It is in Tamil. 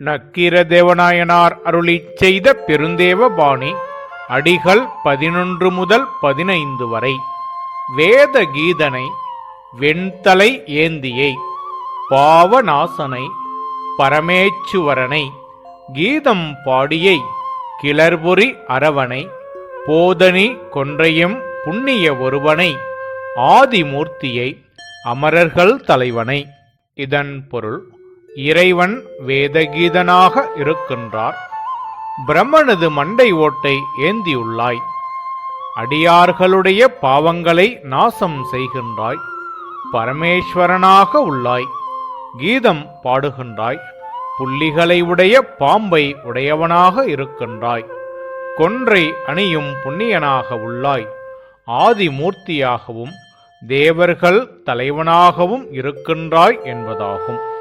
நக்கீர தேவநாயனார் அருளிச் செய்த பெருந்தேவ பாணி அடிகள் பதினொன்று முதல் பதினைந்து வரை. வேத கீதனை வெண்தலை ஏந்தியை பாவநாசனை பரமேச்சுவரனை கீதம் பாடியை கிளர்புரி அரவனை போதனி கொன்றையும் புண்ணிய ஒருவனை ஆதிமூர்த்தியை அமரர்கள் தலைவனை. இதன் பொருள் இறைவன் வேதகீதனாக இருக்கின்றார். பிரம்மனது மண்டை ஓட்டை ஏந்தியுள்ளாய். அடியார்களுடைய பாவங்களை நாசம் செய்கின்றாய். பரமேஸ்வரனாக உள்ளாய். கீதம் பாடுகின்றாய். புள்ளிகளை உடைய பாம்பை உடையவனாக இருக்கின்றாய். கொன்றை அணியும் புண்ணியனாக உள்ளாய். ஆதிமூர்த்தியாகவும் தேவர்கள் தலைவனாகவும் இருக்கின்றாய் என்பதாகும்.